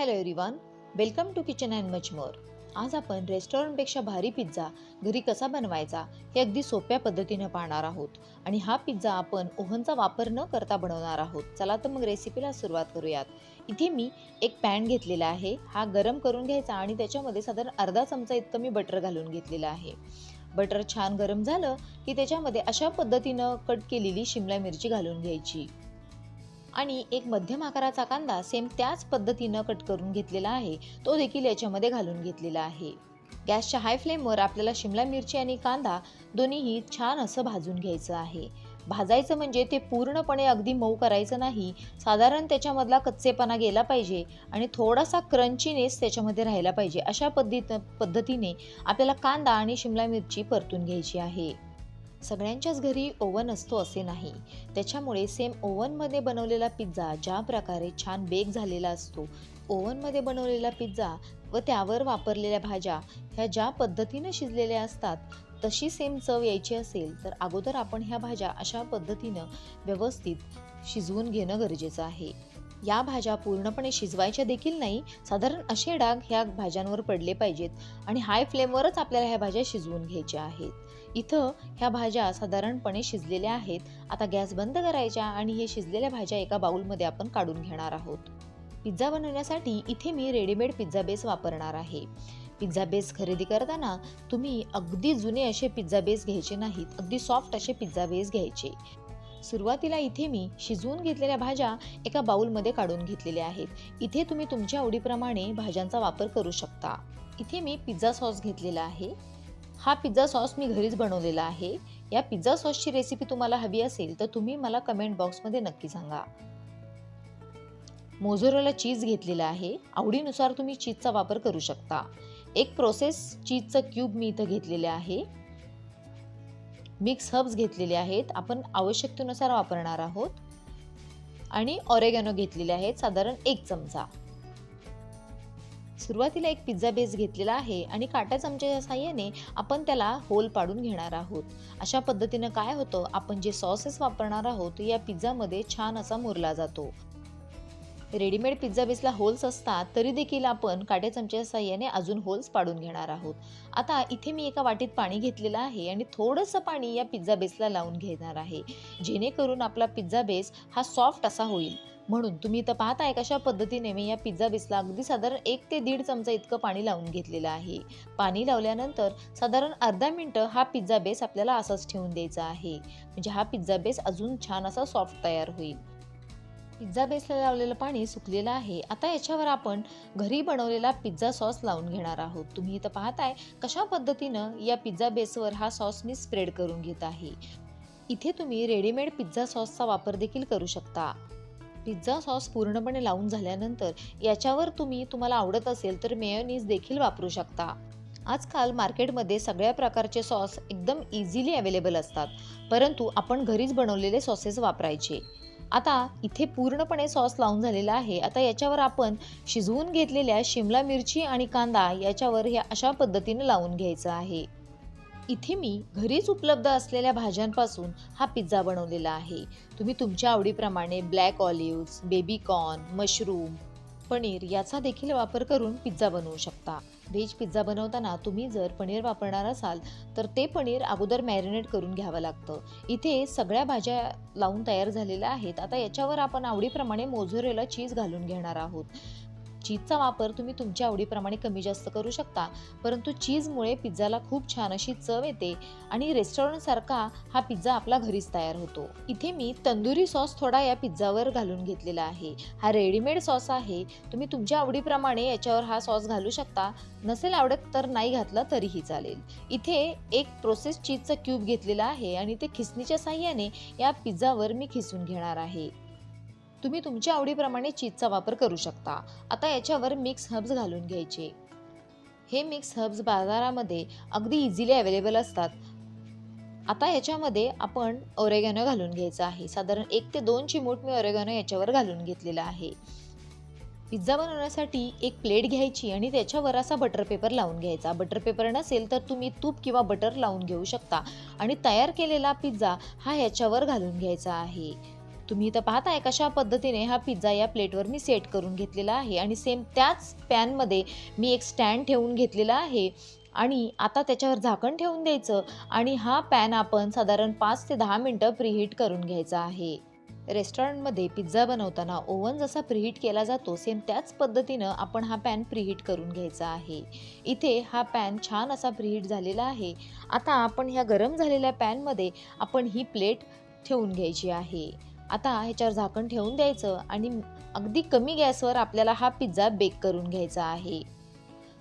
Hello everyone welcome to kitchen and much more आज आपण रेस्टॉरंटपेक्षा भारी पिझ्झा घरी कसा बनवायचा हे अगदी सोप्या पद्धतीनं पाहणार आहोत. आणि हा पिझ्झा आपण ओव्हनचा वापर न करता बनवणार आहोत. चला तर मग रेसिपीला सुरुवात करूयात. इथे मी एक पॅन घेतलेला आहे. हा गरम करून घ्यायचा आणि त्याच्यामध्ये साधारण अर्धा चमचा इतकं मी बटर घालून घेतलेलं आहे. बटर छान गरम झालं की त्याच्यामध्ये अशा पद्धतीनं कट केलेली शिमला मिरची घालून घ्यायची. आणि एक मध्यम आकाराचा कांदा सेम त्याच पद्धतीनं कट करून घेतलेला आहे. तो देखील याच्यामध्ये घालून घेतलेला आहे. गॅसच्या हाय फ्लेमवर आपल्याला शिमला मिरची आणि कांदा दोन्हीही छान असं भाजून घ्यायचं आहे. भाजायचं म्हणजे ते पूर्णपणे अगदी मऊ करायचं नाही. साधारण त्याच्यामधला कच्चेपणा गेला पाहिजे आणि थोडासा क्रंचीनेस त्याच्यामध्ये राहायला पाहिजे अशा पद्धत पद्धतीने आपल्याला कांदा आणि शिमला मिरची परतून घ्यायची आहे. सगळ्यांच्याच घरी ओव्हन असतो असे नाही. त्याच्यामुळे सेम ओव्हनमध्ये बनवलेला पिझ्झा ज्या प्रकारे छान बेक झालेला असतो ओव्हनमध्ये बनवलेला पिझ्झा व त्यावर वापरलेल्या भाज्या ह्या ज्या पद्धतीनं शिजलेल्या असतात तशी सेम चव यायची असेल तर अगोदर आपण ह्या भाज्या अशा पद्धतीनं व्यवस्थित शिजवून घेणं गरजेचं आहे. या भाज्या पूर्णपणे शिजवायच्या देखील नाही साधारण असे डाग ह्या भाज्यांवर पडले पाहिजेत आणि हाय फ्लेमवरच आपल्याला ह्या भाज्या शिजवून घ्यायच्या आहेत. इथं ह्या भाज्या साधारणपणे शिजलेल्या आहेत. आता गॅस बंद करायच्या आणि हे शिजलेल्या भाज्या एका बाउलमध्ये आपण काढून घेणार आहोत. पिझ्झा बनवण्यासाठी इथे मी रेडीमेड पिझ्झा बेस वापरणार आहे. पिझ्झा बेस खरेदी करताना तुम्ही अगदी जुने असे पिझ्झा बेस घ्यायचे नाहीत अगदी सॉफ्ट असे पिझ्झा बेस घ्यायचे. सुरुवातीला इथे मी शिजवून घेतलेल्या भाज्या एका बाउलमध्ये काढून घेतलेल्या आहेत. इथे तुम्ही तुमच्या आवडीप्रमाणे भाज्यांचा वापर करू शकता. इथे मी पिझ्झा सॉस घेतलेला आहे. हा पिझ्झा सॉस मी घरीच बनवलेला आहे. या पिझ्झा सॉसची रेसिपी तुम्हाला हवी असेल तर तुम्ही मला कमेंट बॉक्समध्ये नक्की सांगा. मोझोरेला चीज घेतलेला आहे. आवडीनुसार तुम्ही चीजचा वापर करू शकता. एक प्रोसेस चीजचं क्यूब मी इथं घेतलेले आहे. मिक्स हब्स घेतलेले आहेत. आपण आवश्यकतेनुसार वापरणार आहोत. आणि ऑरेगॅनो घेतलेले आहेत. साधारण एक चमचा. सुरुवातीला एक पिझ्झा बेस घेतलेला आहे आणि काट्या चमच्याच्या साह्याने आपण त्याला होल पाडून घेणार आहोत. अशा पद्धतीनं काय होतं? आपण जे सॉसेस वापरणार आहोत या पिझ्झामध्ये छान असा मुरला जातो. रेडीमेड पिझ्झा बेसला होल्स असतात तरी देखील आपण काट्या चमच्याच्या साह्याने अजून होल्स पाडून घेणार आहोत. आता इथे मी एका वाटीत पाणी घेतलेलं आहे आणि थोडंसं पाणी या पिझ्झा बेसला लावून घेणार आहे. जेणेकरून आपला पिझ्झा बेस हा सॉफ्ट असा होईल. म्हणून तुम्ही इथं पाहताय कशा पद्धतीने मी या पिझ्झा बेसला अगदी साधारण एक ते दीड चमचा इतकं पाणी लावून घेतलेलं आहे. पाणी लावल्यानंतर साधारण अर्धा मिनटं हा पिझ्झा बेस आपल्याला असाच ठेवून द्यायचा आहे. म्हणजे हा पिझ्झा बेस अजून छान असा सॉफ्ट तयार होईल. पिझ्झा बेसला लावलेलं पाणी सुकलेलं आहे. आता याच्यावर आपण घरी बनवलेला पिझ्झा सॉस लावून घेणार आहोत. तुम्ही इथं पाहताय कशा पद्धतीनं या पिझ्झा बेसवर हा सॉस मी स्प्रेड करून घेत आहे. इथे तुम्ही रेडीमेड पिझ्झा सॉसचा वापर देखील करू शकता. पिझ्झा सॉस पूर्णपणे लावून झाल्यानंतर याच्यावर तुम्ही तुम्हाला आवडत असेल तर मेयोनीज देखील वापरू शकता. आजकाल मार्केटमध्ये सगळ्या प्रकारचे सॉस एकदम इझिली अवेलेबल असतात परंतु आपण घरीच बनवलेले सॉसेस वापरायचे. आता इथे पूर्णपणे सॉस लावून झालेला आहे. आता याच्यावर आपण शिजवून घेतलेल्या शिमला मिरची आणि कांदा याच्यावर हे अशा पद्धतीने लावून घ्यायचं आहे. इथे मी घरीच उपलब्ध असलेल्या भाज्यांपासून हा पिझ्झा बनवलेला आहे. तुम्ही तुमच्या आवडीप्रमाणे black olives baby corn mushroom paneer याचा देखील वापर करून पिझ्झा बनवू शकता. व्हेज पिझ्झा बनवताना तुम्ही जर पनीर वापरणार असाल तर ते पनीर अगोदर मॅरिनेट करून घ्यावं लागतं. इथे सगळ्या भाज्या लावून तयार झालेल्या आहेत. आता याच्यावर आपण आवडीप्रमाणे मोझोरेला चीज घालून घेणार आहोत. चीजचा वापर तुम्ही तुमच्या आवडीप्रमाणे कमी जास्त करू शकता. परंतु चीजमुळे पिझ्झाला खूप छान अशी चव येते आणि रेस्टॉरंटसारखा हा पिझ्झा आपला घरीच तयार होतो. इथे मी तंदुरी सॉस थोडा या पिझ्झावर घालून घेतलेला आहे. हा रेडीमेड सॉस आहे. तुम्ही तुमच्या आवडीप्रमाणे याच्यावर हा सॉस घालू शकता. नसेल आवडत तर नाही घातला तरीही चालेल. इथे एक प्रोसेस चीजचा क्यूब घेतलेला आहे आणि ते खिसणीच्या साह्याने या पिझ्झावर मी खिसून घेणार आहे. तुम्ही तुमच्या आवडीप्रमाणे चीजचा वापर करू शकता. आता याच्यावर मिक्स हर्ब्स घालून घ्यायचे. हे मिक्स हर्ब्स बाजारामध्ये अगदी इझिली अवेलेबल असतात. आता याच्यामध्ये आपण ओरेगॅनो घालून घ्यायचं आहे. साधारण एक ते दोन चिमूट मी ओरेगॅनो याच्यावर घालून घेतलेला आहे. पिझ्झा बनवण्यासाठी एक प्लेट घ्यायची आणि त्याच्यावर असा बटर पेपर लावून घ्यायचा. बटर पेपर नसेल तर तुम्ही तूप किंवा बटर लावून घेऊ शकता. आणि तयार केलेला पिझ्झा हा याच्यावर घालून घ्यायचा आहे. तुम्ही इथं पाहताय कशा पद्धतीने हा पिझ्झा या प्लेटवर मी सेट करून घेतलेला आहे. आणि सेम त्याच पॅनमध्ये मी एक स्टँड ठेवून घेतलेला आहे. आणि आता त्याच्यावर झाकण ठेवून द्यायचं आणि हा पॅन आपण साधारण पाच ते दहा मिनटं प्रीहीट करून घ्यायचा आहे. रेस्टॉरंटमध्ये पिझ्झा बनवताना ओव्हन जसा प्रीहीट केला जातो सेम त्याच पद्धतीनं आपण हा पॅन प्रीहीट करून घ्यायचा आहे. इथे हा पॅन छान असा प्रीहीट झालेला आहे. आता आपण ह्या गरम झालेल्या पॅनमध्ये आपण ही प्लेट ठेवून घ्यायची आहे. आता ह्याच्यावर झाकण ठेवून द्यायचं आणि अगदी कमी गॅसवर आपल्याला हा पिझ्झा बेक करून घ्यायचा आहे.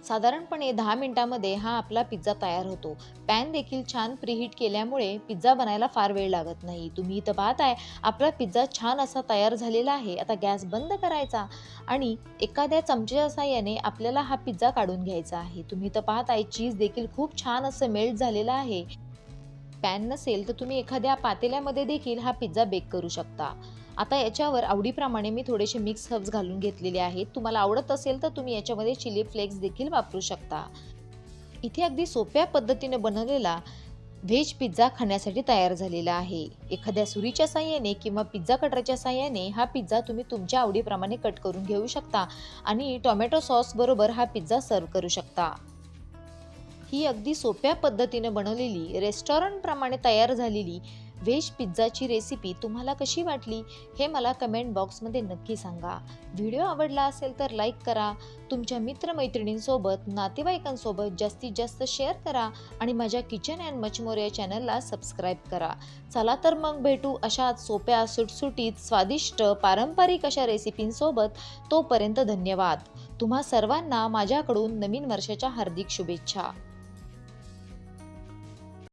साधारणपणे दहा मिनटामध्ये हा आपला पिझ्झा तयार होतो. पॅन देखील छान प्रीहीट केल्यामुळे पिझ्झा बनायला फार वेळ लागत नाही. तुम्ही इथं पाहताय आपला पिझ्झा छान असा तयार झालेला आहे. आता गॅस बंद करायचा आणि एखाद्या चमच्याच्या साह्याने आपल्याला हा पिझ्झा काढून घ्यायचा आहे. तुम्ही इथं पाहताय चीज देखील खूप छान असं मेल्ट झालेलं आहे. पॅन नसेल तर तुम्ही एखाद्या पातेल्यामध्ये देखील हा पिझ्झा बेक करू शकता. आता याच्यावर आवडीप्रमाणे मी थोडेसे मिक्स हर्ब्स घालून घेतलेले आहेत. तुम्हाला आवडत असेल तर तुम्ही याच्यामध्ये चिली फ्लेक्स देखील वापरू शकता. इथे अगदी सोप्या पद्धतीने बनवलेला व्हेज पिझ्झा खाण्यासाठी तयार झालेला आहे. एखाद्या सुरीच्या साह्याने किंवा पिझ्झा कटरच्या साह्याने हा पिझ्झा तुम्ही तुमच्या आवडीप्रमाणे कट करून घेऊ शकता आणि टोमॅटो सॉस बरोबर हा पिझ्झा सर्व करू शकता. ही अगदी सोप्या पद्धतीने बनवलेली रेस्टॉरंटप्रमाणे तयार झालेली व्हेज पिझ्झाची रेसिपी तुम्हाला कशी वाटली हे मला कमेंट बॉक्समध्ये नक्की सांगा. व्हिडिओ आवडला असेल तर लाईक करा. तुमच्या मित्रमैत्रिणींसोबत नातेवाईकांसोबत जास्तीत जास्त शेअर करा आणि माझ्या किचन अँड मचमोर या चॅनलला सबस्क्राईब करा. चला तर मग भेटू अशाच सोप्या सुटसुटीत स्वादिष्ट पारंपरिक अशा रेसिपींसोबत तोपर्यंत धन्यवाद. तुम्हा सर्वांना माझ्याकडून नवीन वर्षाच्या हार्दिक शुभेच्छा.